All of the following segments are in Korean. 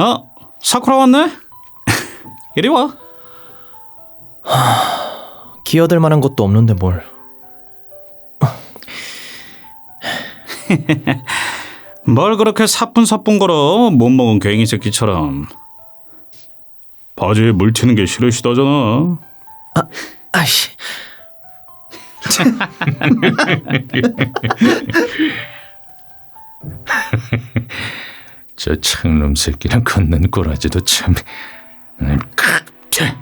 어? 사쿠라 왔네? 이리 와. 끼어들 만한 것도 없는데 뭘. 뭘 그렇게 사뿐사뿐 걸어 못 먹은 괭이 새끼처럼. 바지에 물 튀는 게 싫으시다잖아. 아이씨. 저 창놈 새끼랑 걷는 꼬라지도 참. 음, 캬.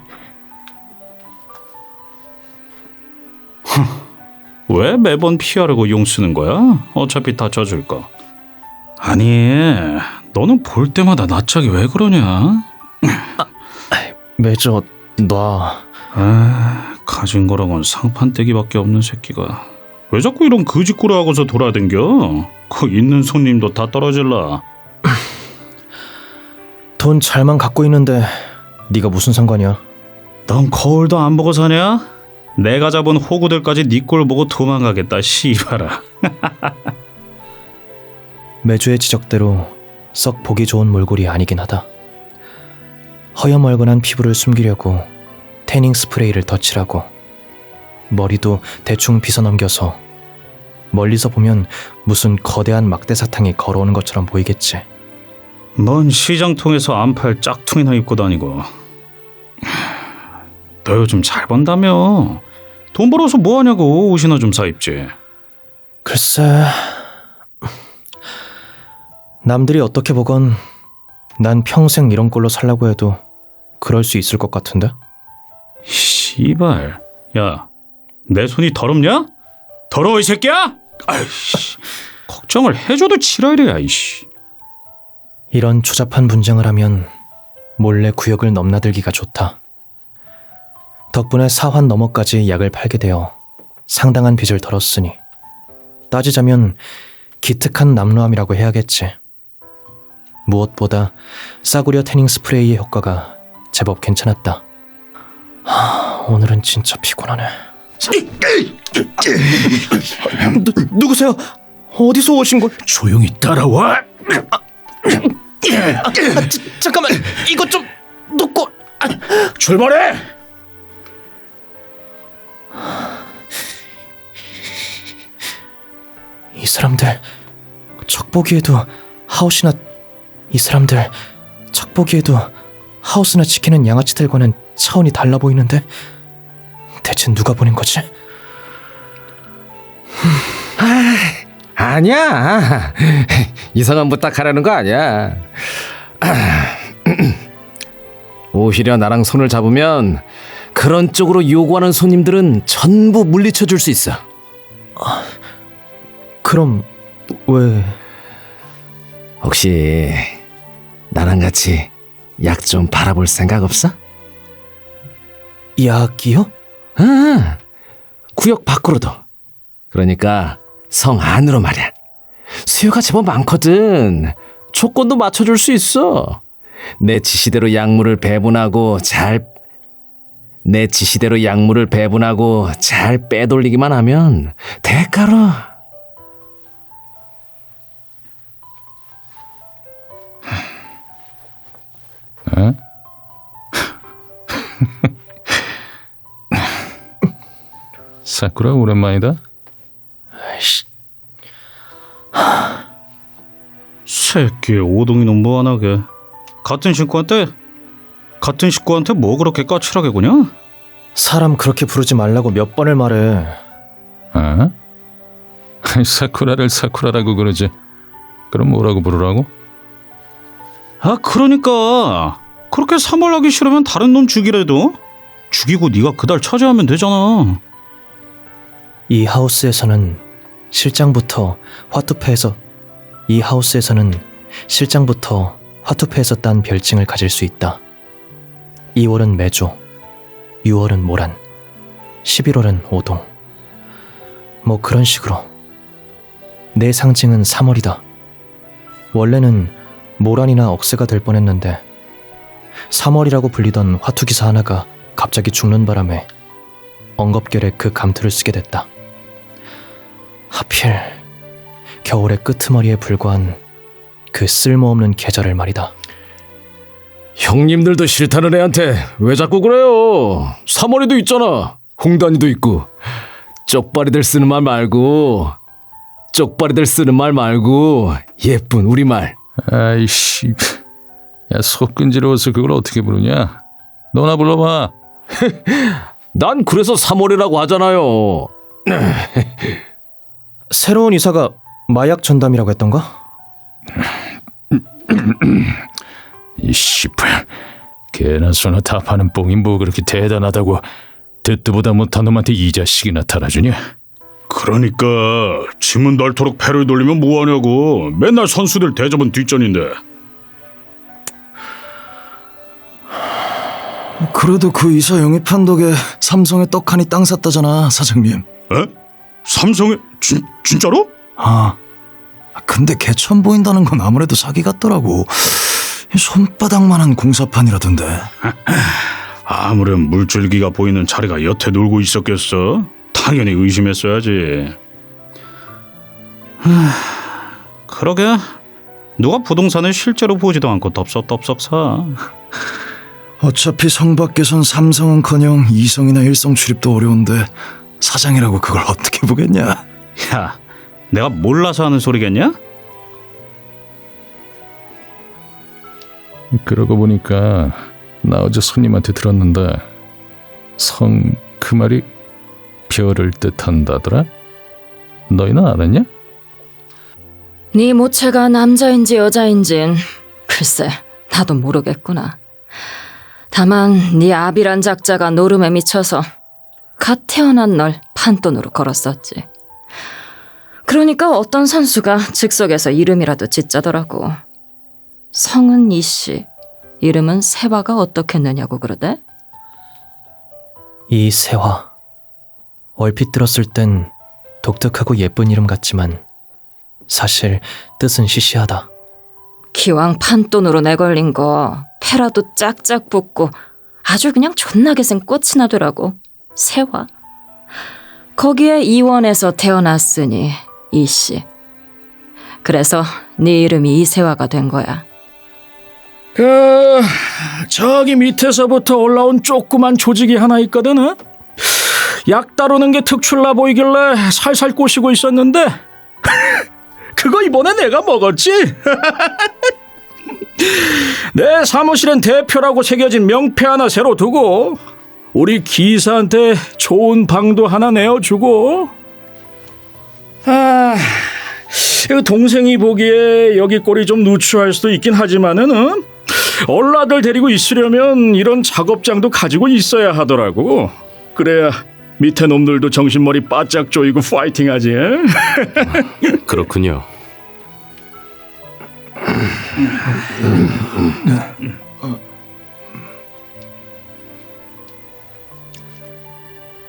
왜 매번 피하려고 용 쓰는 거야? 어차피 다 져줄 거. 아니, 너는 볼 때마다 낯짝이 왜 그러냐? 매저 놔. 아, 가진 거라곤 상판떼기밖에 없는 새끼가 왜 자꾸 이런 거짓꾸러 하고서 돌아댕겨? 그 있는 손님도 다 떨어질라. 돈 잘만 갖고 있는데 네가 무슨 상관이야? 넌 거울도 안 보고 사냐? 내가 잡은 호구들까지 네 꼴 보고 도망가겠다, 씨발아. 매주의 지적대로 썩 보기 좋은 몰골이 아니긴 하다. 허여멀건한 피부를 숨기려고 태닝 스프레이를 덧칠하고 머리도 대충 빗어넘겨서 멀리서 보면 무슨 거대한 막대 사탕이 걸어오는 것처럼 보이겠지. 뭔 시장통에서 안팔 짝퉁이나 입고 다니고. 너 요즘 잘 번다며? 돈 벌어서 뭐 하냐고 옷이나 좀 사 입지. 글쎄, 남들이 어떻게 보건 난 평생 이런 꼴로 살라고 해도 그럴 수 있을 것 같은데? 씨발. 야, 내 손이 더럽냐? 더러워 이 새끼야? 아이씨. 걱정을 해줘도 지랄이야 이씨. 이런 초잡한 분장을 하면 몰래 구역을 넘나들기가 좋다. 덕분에 사환 너머까지 약을 팔게 되어 상당한 빚을 덜었으니 따지자면 기특한 남루함이라고 해야겠지. 무엇보다 싸구려 태닝 스프레이의 효과가 제법 괜찮았다. 하, 오늘은 진짜 피곤하네. 누, 누구세요? 어디서 오신 걸? 조용히 따라와. 잠깐만, 이것 좀 놓고. 출발해. 이 사람들 척 보기에도 하우스나 이 사람들 척 보기에도 하우스나 지키는 양아치들과는 차원이 달라 보이는데 대체 누가 보낸 거지? 아 니야. 이상한 부탁하라는 거 아니야. 오히려 나랑 손을 잡으면 그런 쪽으로 요구하는 손님들은 전부 물리쳐 줄 수 있어. 그럼 왜 혹시 나랑 같이 약좀 팔아볼 생각 없어? 약이요? 아, 구역 밖으로도. 그러니까 성 안으로 말이야. 수요가 제법 많거든. 조건도 맞춰줄 수 있어. 내 지시대로 약물을 배분하고 잘, 내 지시대로 약물을 배분하고 잘 빼돌리기만 하면 대가로 어? 사쿠라 오랜만이다. 새끼 오동이는 뭐하나게. 같은 식구한테 같은 식구한테 뭐 그렇게 까칠하게 구냐? 사람 그렇게 부르지 말라고 몇 번을 말해. 어? 사쿠라를 사쿠라라고 그러지. 그럼 뭐라고 부르라고? 아 그러니까 그렇게 사몰하기 싫으면 다른 놈 죽이래도 죽이고 네가 그달 차지하면 되잖아. 이 하우스에서는 실장부터 화투패에서 이 하우스에서는 실장부터 화투패에서 딴 별칭을 가질 수 있다. 2월은 매조, 6월은 모란, 11월은 오동. 뭐 그런 식으로. 내 상징은 3월이다. 원래는 모란이나 억새가 될 뻔했는데 3월이라고 불리던 화투기사 하나가 갑자기 죽는 바람에 엉겁결에 그 감투를 쓰게 됐다. 하필 겨울의 끄트머리에 불과한 그 쓸모없는 계절을 말이다. 형님들도 싫다는 애한테 왜 자꾸 그래요? 사머리도 있잖아. 홍단이도 있고. 쪽발이들 쓰는 말 말고 쪽발이들 쓰는 말 말고 예쁜 우리말. 아이씨, 야 속 끈질어워서 그걸 어떻게 부르냐? 너나 불러봐. 난 그래서 사머리라고 하잖아요. 새로운 이사가 마약 전담이라고 했던가? 이 씨발, 개나 소나 다 파는 뽕이 뭐 그렇게 대단하다고 듣도 보다 못한 놈한테 이 자식이나 달아주냐? 그러니까 짐은 닳도록 패를 돌리면 뭐하냐고 맨날 선수들 대접은 뒷전인데 그래도 그 이사 영입한 덕에 삼성에 떡하니 땅 샀다잖아 사장님 에? 삼성에 진, 진짜로? 아 근데 개천 보인다는 건 아무래도 사기 같더라고. 손바닥만한 공사판이라던데. 아무렴 물줄기가 보이는 자리가 여태 놀고 있었겠어? 당연히 의심했어야지. 하, 그러게. 누가 부동산을 실제로 보지도 않고 덥석덥석 사. 어차피 성 밖에선 삼성은커녕 이성이나 일성 출입도 어려운데 사장이라고 그걸 어떻게 보겠냐? 야, 내가 몰라서 하는 소리겠냐? 그러고 보니까 나 어제 손님한테 들었는데 성 그 말이 별을 뜻한다더라? 너희는 알았냐? 네 모체가 남자인지 여자인진 글쎄 나도 모르겠구나. 다만 네 아비란 작자가 노름에 미쳐서 갓 태어난 널 판돈으로 걸었었지. 그러니까 어떤 선수가 즉석에서 이름이라도 짓자더라고. 성은 이씨, 이름은 세화가 어떻겠느냐고 그러대? 이 세화. 얼핏 들었을 땐 독특하고 예쁜 이름 같지만 사실 뜻은 시시하다. 기왕 판돈으로 내걸린 거 패라도 짝짝 붙고 아주 그냥 존나게 생 꽃이나 되라고 세화 거기에 이원에서 태어났으니 이씨 그래서 네 이름이 이세화가 된 거야 그 저기 밑에서부터 올라온 조그만 조직이 하나 있거든. 어? 약 다루는 게 특출나 보이길래 살살 꼬시고 있었는데 그거 이번에 내가 먹었지. 내 사무실엔 대표라고 새겨진 명패 하나 새로 두고 우리 기사한테 좋은 방도 하나 내어주고 아 동생이 보기에 여기 꼴이 좀 누추할 수도 있긴 하지만은 어? 얼라들 데리고 있으려면 이런 작업장도 가지고 있어야 하더라고. 그래야 밑에 놈들도 정신머리 바짝 조이고 파이팅하지. 그렇군요.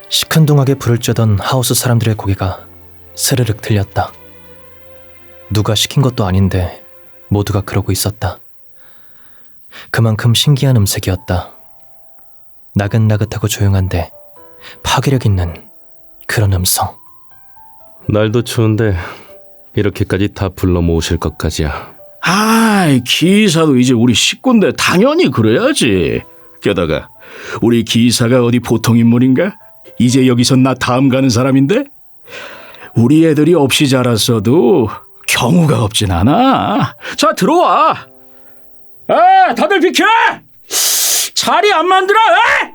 시큰둥하게 불을 쬐던 하우스 사람들의 고개가 스르륵 들렸다. 누가 시킨 것도 아닌데 모두가 그러고 있었다. 그만큼 신기한 음색이었다. 나긋나긋하고 조용한데 파괴력 있는 그런 음성. 날도 추운데 이렇게까지 다 불러 모으실 것까지야. 아이 기사도 이제 우리 식구인데 당연히 그래야지. 게다가 우리 기사가 어디 보통 인물인가? 이제 여기서 나 다음 가는 사람인데 우리 애들이 없이 자랐어도 경우가 없진 않아. 자 들어와. 아 다들 비켜. 자리 안 만들어. 에?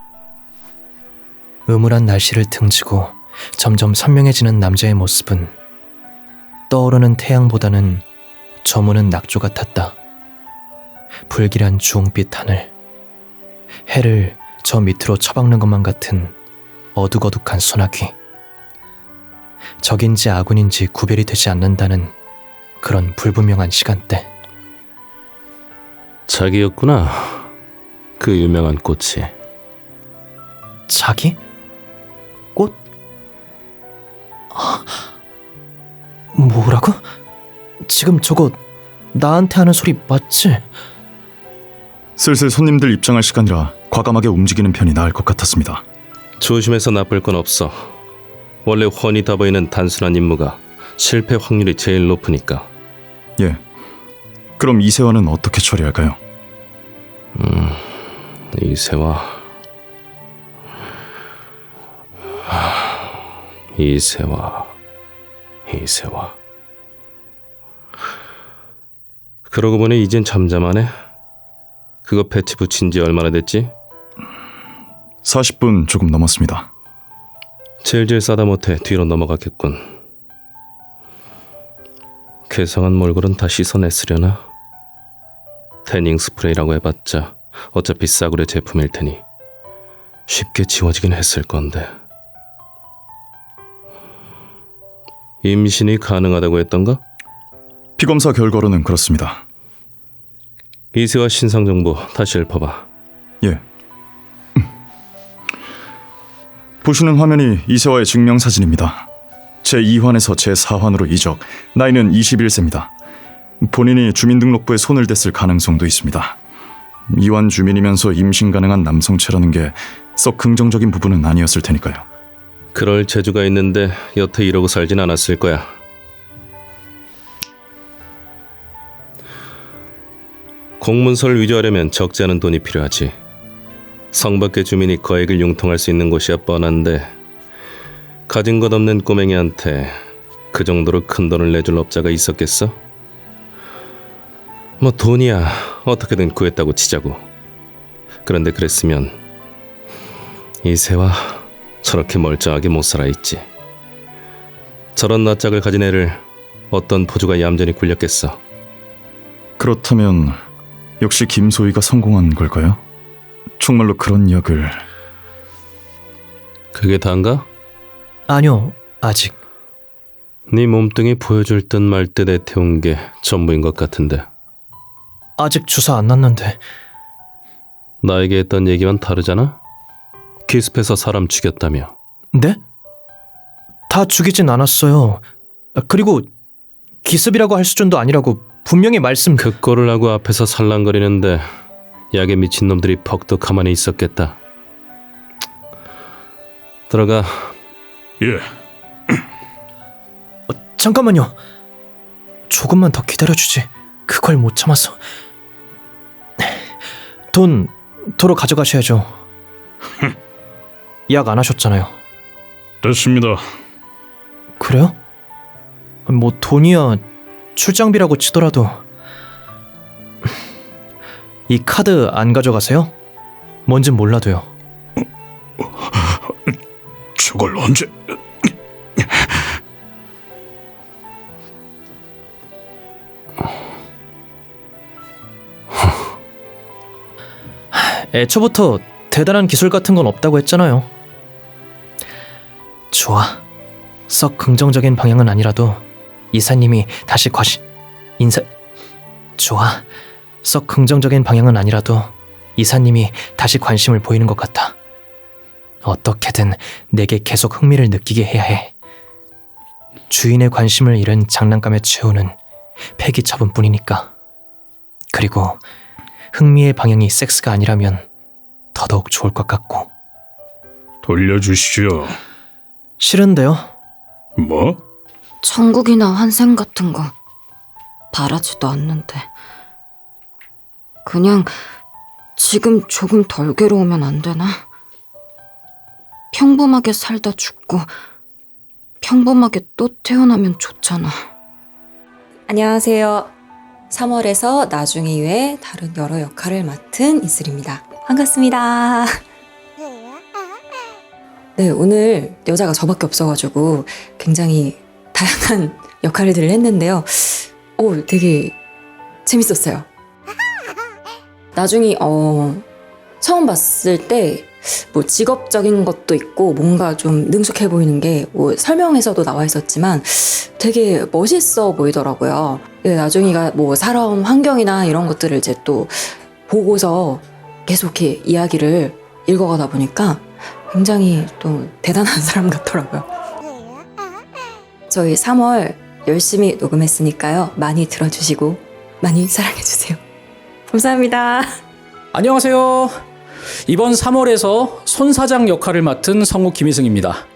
음울한 날씨를 등지고 점점 선명해지는 남자의 모습은 떠오르는 태양보다는 저무는 낙조 같았다. 불길한 주홍빛 하늘, 해를 저 밑으로 처박는 것만 같은 어둑어둑한 소나기. 적인지 아군인지 구별이 되지 않는다는 그런 불분명한 시간대. 자기였구나. 그 유명한 꽃이. 자기? 꽃? 아, 뭐라고? 지금 저거 나한테 하는 소리 맞지? 슬슬 손님들 입장할 시간이라 과감하게 움직이는 편이 나을 것 같았습니다. 조심해서 나쁠 건 없어. 원래 훤히 다 보이는 단순한 임무가 실패 확률이 제일 높으니까. 예. 그럼 이세화는 어떻게 처리할까요? 이세화 하, 이세화 이세화 그러고 보니 이젠 잠잠하네 그거 패치 붙인 지 얼마나 됐지? 40분 조금 넘었습니다. 질질 싸다 못해 뒤로 넘어갔겠군 괴상한 몰골은 다 씻어냈으려나? 태닝 스프레이라고 해봤자 어차피 싸구려 제품일 테니 쉽게 지워지긴 했을 건데 임신이 가능하다고 했던가? 피검사 결과로는 그렇습니다. 이세와 신상 정보 다시 읊어봐 예. 보시는 화면이 이세화의 증명사진입니다. 제 2환에서 제 4환으로 이적, 나이는 21세입니다. 본인이 주민등록부에 손을 댔을 가능성도 있습니다. 이환 주민이면서 임신 가능한 남성체라는 게 썩 긍정적인 부분은 아니었을 테니까요. 그럴 재주가 있는데 여태 이러고 살진 않았을 거야 공문서를 위조하려면 적지 않은 돈이 필요하지 성 밖의 주민이 거액을 융통할 수 있는 곳이야 뻔한데 가진 것 없는 꼬맹이한테 그 정도로 큰 돈을 내줄 업자가 있었겠어? 뭐 돈이야 어떻게든 구했다고 치자고 그런데 그랬으면 이세와 저렇게 멀쩡하게 못 살아있지 저런 낯짝을 가진 애를 어떤 포주가 얌전히 굴렸겠어 그렇다면 역시 김소희가 성공한 걸까요? 정말로 그런 역을 그게 다인가? 아니요, 아직. 네 몸뚱이 보여줄 듯 말 듯 애태운 게 전부인 것 같은데 아직 주사 안 났는데. 나에게 했던 얘기만 다르잖아? 기습해서 사람 죽였다며 네? 다 죽이진 않았어요. 아, 그리고 기습이라고 할 수준도 아니라고 분명히 말씀. 그 꼴을 하고 앞에서 살랑거리는데 약에 미친 놈들이 퍽도 가만히 있었겠다 들어가 예. 잠깐만요. 조금만 더 기다려주지. 그걸 못 참아서. 돈 도로 가져가셔야죠. 약 안 하셨잖아요. 됐습니다. 그래요? 뭐 돈이야 출장비라고 치더라도 이 카드 안 가져가세요? 뭔진 몰라도요. 저걸 언제? 애초부터 대단한 기술 같은 건 없다고 했잖아요. 좋아. 썩 긍정적인 방향은 아니라도 이사님이 다시 과시 인사 좋아. 썩 긍정적인 방향은 아니라도 이사님이 다시 관심을 보이는 것 같아. 어떻게든 내게 계속 흥미를 느끼게 해야 해. 주인의 관심을 잃은 장난감에 채우는 폐기처분 뿐이니까. 그리고 흥미의 방향이 섹스가 아니라면 더더욱 좋을 것 같고. 돌려주시오. 싫은데요? 뭐? 천국이나 환생 같은 거 바라지도 않는데 그냥 지금 조금 덜 괴로우면 안 되나? 평범하게 살다 죽고 평범하게 또 태어나면 좋잖아. 안녕하세요. 3월에서 나중에 외에 다른 여러 역할을 맡은 이슬입니다. 반갑습니다. 네, 오늘 여자가 저밖에 없어가지고 굉장히 다양한 역할들을 했는데요. 오, 되게 재밌었어요. 나중에 어 처음 봤을 때 뭐 직업적인 것도 있고 뭔가 좀 능숙해 보이는 게 뭐 설명에서도 나와 있었지만 되게 멋있어 보이더라고요. 네, 나중이가 뭐 살아온 환경이나 이런 것들을 이제 또 보고서 계속 이렇게 이야기를 읽어가다 보니까 굉장히 또 대단한 사람 같더라고요. 저희 3월 열심히 녹음했으니까요. 많이 들어주시고 많이 사랑해주세요. 감사합니다. 안녕하세요. 이번 3월에서 손 사장 역할을 맡은 성우 김희승입니다.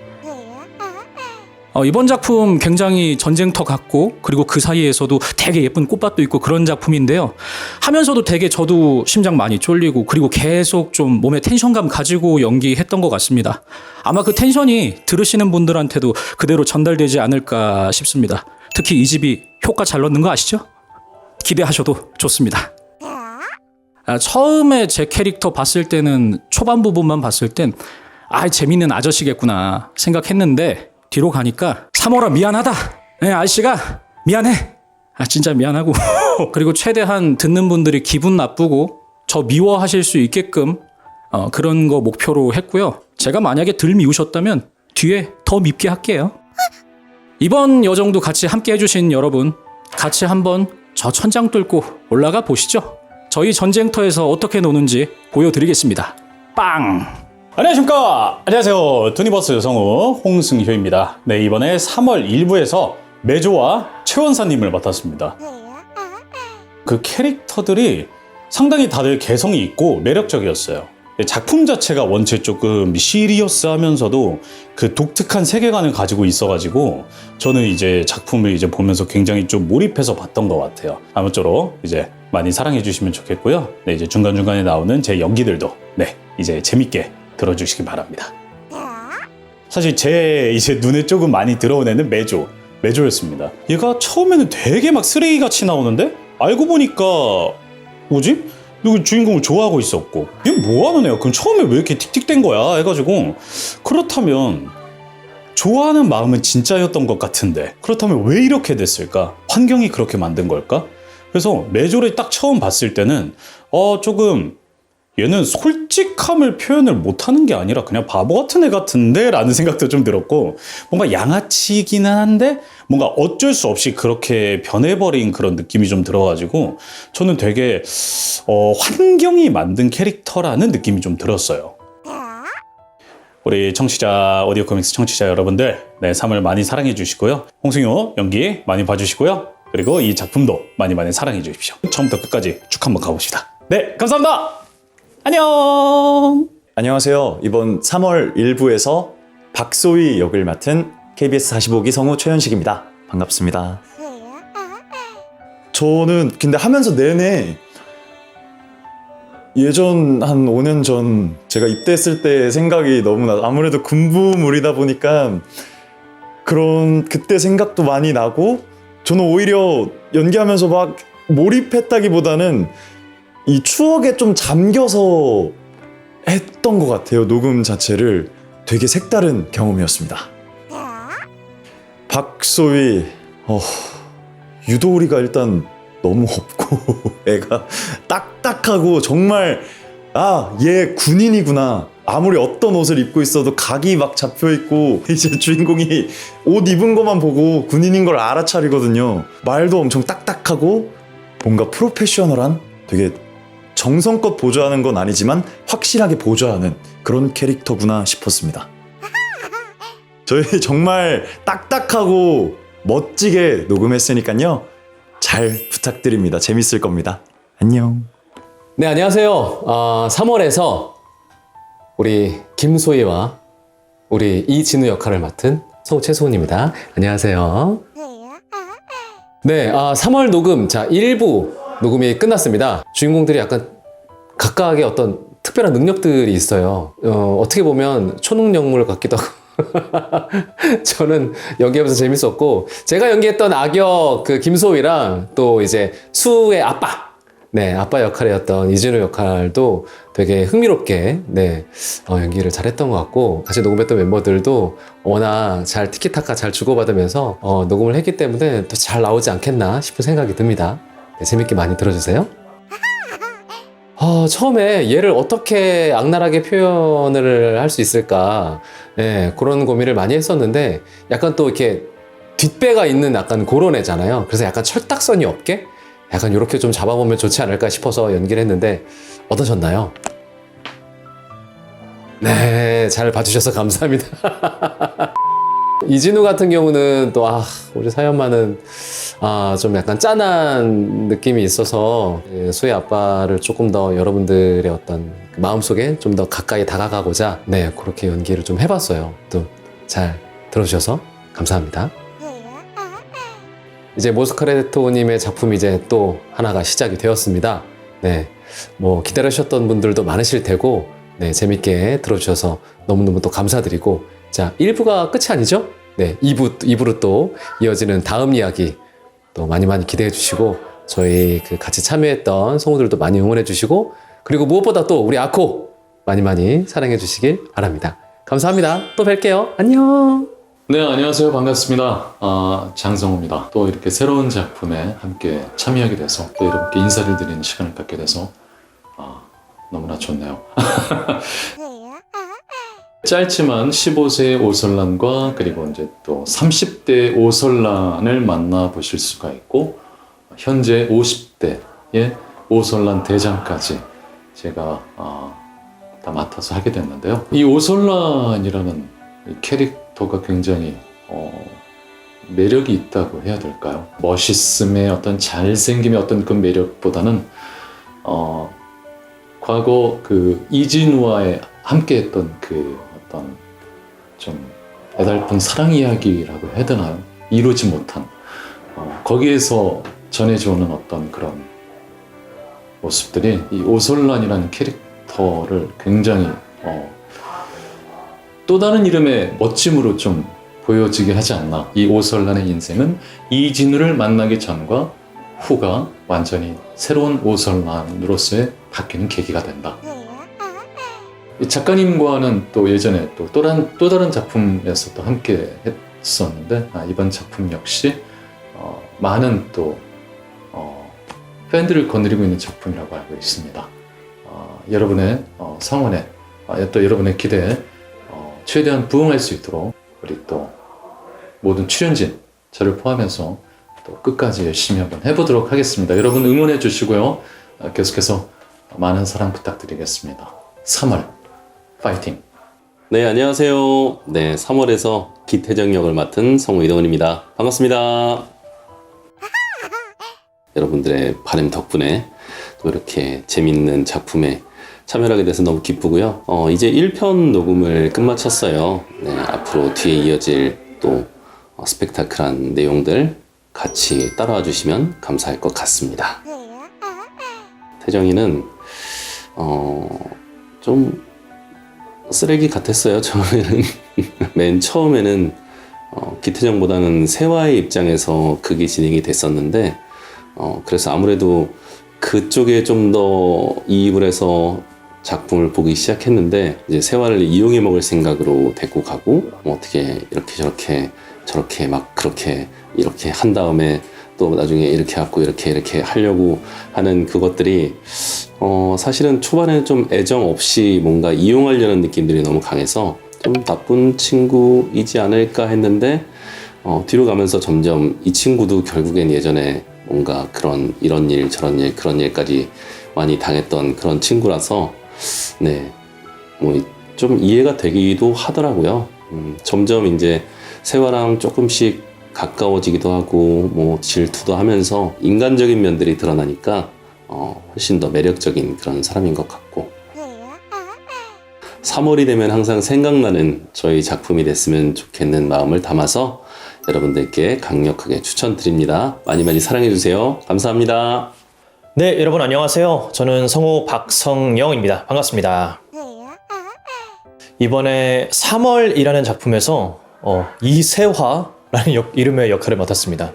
어, 이번 작품 굉장히 전쟁터 같고 그리고 그 사이에서도 되게 예쁜 꽃밭도 있고 그런 작품인데요. 하면서도 되게 저도 심장 많이 쫄리고 그리고 계속 좀 몸에 텐션감 가지고 연기했던 것 같습니다. 아마 그 텐션이 들으시는 분들한테도 그대로 전달되지 않을까 싶습니다. 특히 이 집이 효과 잘 넣는 거 아시죠? 기대하셔도 좋습니다. 아, 처음에 제 캐릭터 봤을 때는 초반 부분만 봤을 땐 아, 재밌는 아저씨겠구나 생각했는데 뒤로 가니까 3월아 미안하다. 네, 아저씨가 미안해. 아, 진짜 미안하고. 그리고 최대한 듣는 분들이 기분 나쁘고 저 미워하실 수 있게끔 어, 그런 거 목표로 했고요. 제가 만약에 덜 미우셨다면 뒤에 더 밉게 할게요. 이번 여정도 같이 함께 해주신 여러분, 같이 한번 저 천장 뚫고 올라가 보시죠. 저희 전쟁터에서 어떻게 노는지 보여드리겠습니다. 빵! 안녕하십니까. 안녕하세요. 투니버스 성우 홍승효입니다. 네, 이번에 3월 1부에서 메조와 최원사님을 맡았습니다. 그 캐릭터들이 상당히 다들 개성이 있고 매력적이었어요. 작품 자체가 원체 조금 시리어스하면서도 그 독특한 세계관을 가지고 있어가지고 저는 이제 작품을 이제 보면서 굉장히 좀 몰입해서 봤던 것 같아요. 아무쪼록 이제 많이 사랑해 주시면 좋겠고요. 네, 이제 중간 중간에 나오는 제 연기들도 네, 이제 재밌게 들어주시기 바랍니다. 사실 제 이제 눈에 조금 많이 들어온 애는 메조. 메조였습니다. 얘가 처음에는 되게 막 쓰레기 같이 나오는데 알고 보니까 뭐지? 누구 주인공을 좋아하고 있었고 얘 뭐하는 애야? 그럼 처음에 왜 이렇게 틱틱댄 거야? 해가지고 그렇다면 좋아하는 마음은 진짜였던 것 같은데 그렇다면 왜 이렇게 됐을까? 환경이 그렇게 만든 걸까? 그래서 메조를 딱 처음 봤을 때는 어 조금 얘는 솔직함을 표현을 못하는 게 아니라 그냥 바보 같은 애 같은데? 라는 생각도 좀 들었고 뭔가 양아치이기는 한데 뭔가 어쩔 수 없이 그렇게 변해버린 그런 느낌이 좀 들어가지고 저는 되게 어, 환경이 만든 캐릭터라는 느낌이 좀 들었어요. 우리 청취자 오디오 코믹스 청취자 여러분들 네 3월 많이 사랑해 주시고요. 홍승효 연기 많이 봐주시고요. 그리고 이 작품도 많이 많이 사랑해 주십시오. 처음부터 끝까지 쭉 한번 가봅시다. 네 감사합니다 안녕 안녕하세요. 이번 3월 1부에서 박소희 역을 맡은 KBS 45기 성우 최현식입니다. 반갑습니다. 저는 근데 하면서 내내 예전 한 5년 전 제가 입대했을 때 생각이 너무나 아무래도 군부물이다 보니까 그런 그때 생각도 많이 나고 저는 오히려 연기하면서 막 몰입했다기보다는 이 추억에 좀 잠겨서 했던 것 같아요. 녹음 자체를 되게 색다른 경험이었습니다. 박소희, 어, 유도리가 일단 너무 없고 애가 딱딱하고 정말 아 얘 군인이구나. 아무리 어떤 옷을 입고 있어도 각이 막 잡혀 있고 이제 주인공이 옷 입은 것만 보고 군인인 걸 알아차리거든요. 말도 엄청 딱딱하고 뭔가 프로페셔널한 되게 정성껏 보조하는 건 아니지만 확실하게 보조하는 그런 캐릭터구나 싶었습니다. 저희 정말 딱딱하고 멋지게 녹음했으니까요. 잘 부탁드립니다. 재밌을 겁니다. 안녕. 네, 안녕하세요. 어, 3월에서 우리 김소희와 우리 이진우 역할을 맡은 성우 최소은입니다. 안녕하세요. 네, 아, 3월 녹음, 자, 1부 녹음이 끝났습니다. 주인공들이 약간 각각의 어떤 특별한 능력들이 있어요. 어, 어떻게 보면 초능력물 같기도 하고. 저는 연기하면서 재밌었고, 제가 연기했던 악역 그 김소희랑 또 이제 수의 아빠, 네, 아빠 역할이었던 이진우 역할도 되게 흥미롭게, 네, 어, 연기를 잘했던 것 같고, 같이 녹음했던 멤버들도 워낙 잘 티키타카 잘 주고받으면서, 어, 녹음을 했기 때문에 더 잘 나오지 않겠나 싶은 생각이 듭니다. 네, 재밌게 많이 들어주세요. 어, 처음에 얘를 어떻게 악랄하게 표현을 할 수 있을까, 네, 그런 고민을 많이 했었는데, 약간 또 이렇게 뒷배가 있는 약간 그런 애잖아요. 그래서 약간 철딱선이 없게, 약간 이렇게 좀 잡아보면 좋지 않을까 싶어서 연기를 했는데, 어떠셨나요? 네, 잘 봐주셔서 감사합니다. 이진우 같은 경우는 또, 아, 우리 사연만은, 아, 좀 약간 짠한 느낌이 있어서, 예, 수의 아빠를 조금 더 여러분들의 어떤 그 마음속에 좀 더 가까이 다가가고자, 네, 그렇게 연기를 좀 해봤어요. 또 잘 들어주셔서 감사합니다. 이제 모스카레토님의 작품이 이제 또 하나가 시작이 되었습니다. 네, 뭐 기다리셨던 분들도 많으실 테고, 네, 재밌게 들어주셔서 너무너무 또 감사드리고, 자, 1부가 끝이 아니죠? 네, 2부, 2부로 또 이어지는 다음 이야기 또 많이 많이 기대해 주시고, 저희 그 같이 참여했던 성우들도 많이 응원해 주시고, 그리고 무엇보다 또 우리 아코 많이 많이 사랑해 주시길 바랍니다. 감사합니다. 또 뵐게요. 안녕! 네, 안녕하세요. 반갑습니다. 아, 장성호입니다. 또 이렇게 새로운 작품에 함께 참여하게 돼서 또 여러분께 인사를 드리는 시간을 갖게 돼서 아, 너무나 좋네요. 짧지만 15세의 오설란과 그리고 이제 또 30대 오설란을 만나보실 수가 있고 현재 50대의 오설란 대장까지 제가 아, 다 맡아서 하게 됐는데요. 이 오설란이라는 이 캐릭터가 굉장히 어, 매력이 있다고 해야 될까요? 멋있음의 어떤 잘생김의 어떤 그 매력보다는 어, 과거 그 이진우와의 함께했던 그 어떤 좀 애달픈 사랑 이야기라고 해야 되나요? 이루지 못한 어, 거기에서 전해져오는 어떤 그런 모습들이 이 오솔란이라는 캐릭터를 굉장히 어, 또 다른 이름의 멋짐으로 좀 보여지게 하지 않나. 이 오설란의 인생은 이진우를 만나기 전과 후가 완전히 새로운 오설란으로서의 바뀌는 계기가 된다. 이 작가님과는 또 예전에 또, 또, 다른, 또 다른 작품에서 또 함께 했었는데 아, 이번 작품 역시 어, 많은 또 어, 팬들을 거느리고 있는 작품이라고 알고 있습니다. 어, 여러분의 어, 성원에 아, 또 여러분의 기대에 어, 최대한 부응할 수 있도록 우리 또 모든 출연진 저를 포함해서 또 끝까지 열심히 한번 해보도록 하겠습니다. 여러분 응원해 주시고요. 어, 계속해서 많은 사랑 부탁드리겠습니다. 3월 파이팅! 네, 안녕하세요. 네, 3월에서 기태정 역을 맡은 성우 이동훈입니다. 반갑습니다. 여러분들의 바람 덕분에 또 이렇게 재밌는 작품에 참여하게 돼서 너무 기쁘고요. 어, 이제 1편 녹음을 끝마쳤어요. 네, 앞으로 뒤에 이어질 또 어, 스펙타클한 내용들 같이 따라와 주시면 감사할 것 같습니다. 태정이는 어, 좀 쓰레기 같았어요. 처음에는 맨 처음에는 어, 기태정보다는 세화의 입장에서 그게 진행이 됐었는데 어, 그래서 아무래도 그쪽에 좀 더 이입을 해서 작품을 보기 시작했는데 이제 세화를 이용해 먹을 생각으로 데리고 가고 뭐 어떻게 이렇게 저렇게 저렇게 막 그렇게 이렇게 한 다음에 또 나중에 이렇게 갖고 이렇게 이렇게 하려고 하는 그것들이 어 사실은 초반에는 좀 애정 없이 뭔가 이용하려는 느낌들이 너무 강해서 좀 나쁜 친구이지 않을까 했는데 어 뒤로 가면서 점점 이 친구도 결국엔 예전에 뭔가 그런 이런 일 저런 일 그런 일까지 많이 당했던 그런 친구라서 네뭐 좀 이해가 되기도 하더라고요. 음, 점점 이제 세화랑 조금씩 가까워지기도 하고 뭐 질투도 하면서 인간적인 면들이 드러나니까 어, 훨씬 더 매력적인 그런 사람인 것 같고 3월이 되면 항상 생각나는 저희 작품이 됐으면 좋겠는 마음을 담아서 여러분들께 강력하게 추천드립니다. 많이 많이 사랑해주세요. 감사합니다. 네, 여러분 안녕하세요. 저는 성우 박성영입니다. 반갑습니다. 이번에 3월이라는 작품에서 어, 이세화 라는 역- 이름의 역할을 맡았습니다.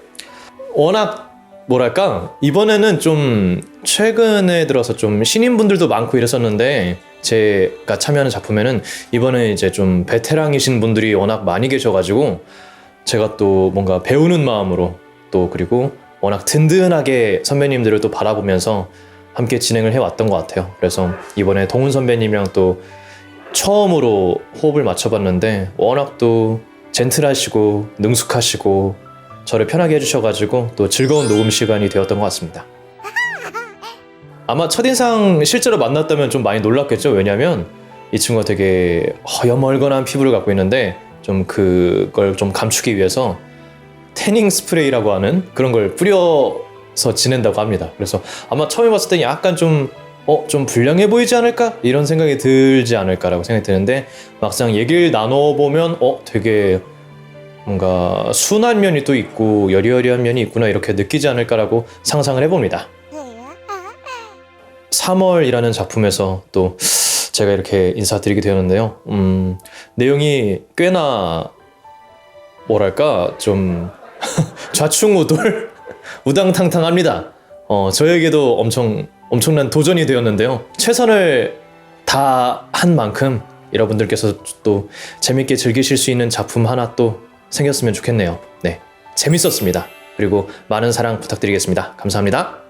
워낙 뭐랄까 이번에는 좀 최근에 들어서 좀 신인분들도 많고 이랬었는데 제가 참여하는 작품에는 이번에 이제 좀 베테랑이신 분들이 워낙 많이 계셔가지고 제가 또 뭔가 배우는 마음으로 또 그리고 워낙 든든하게 선배님들을 또 바라보면서 함께 진행을 해왔던 것 같아요. 그래서 이번에 동훈 선배님이랑 또 처음으로 호흡을 맞춰봤는데 워낙 또 젠틀하시고 능숙하시고 저를 편하게 해주셔가지고 또 즐거운 녹음 시간이 되었던 것 같습니다. 아마 첫인상 실제로 만났다면 좀 많이 놀랐겠죠. 왜냐면 이 친구가 되게 허여멀건한 피부를 갖고 있는데 좀 그걸 좀 감추기 위해서 태닝 스프레이라고 하는 그런 걸 뿌려서 지낸다고 합니다. 그래서 아마 처음에 봤을 때 약간 좀 어, 좀 불량해 보이지 않을까? 이런 생각이 들지 않을까라고 생각이 드는데 막상 얘기를 나눠보면 어, 되게 뭔가 순한 면이 또 있고 여리여리한 면이 있구나 이렇게 느끼지 않을까라고 상상을 해봅니다. 3월이라는 작품에서 또 제가 이렇게 인사드리게 되었는데요. 음, 내용이 꽤나 뭐랄까 좀 좌충우돌 우당탕탕합니다. 어, 저에게도 엄청 엄청난 도전이 되었는데요. 최선을 다 한 만큼 여러분들께서 또 재밌게 즐기실 수 있는 작품 하나 또 생겼으면 좋겠네요. 네, 재밌었습니다. 그리고 많은 사랑 부탁드리겠습니다. 감사합니다.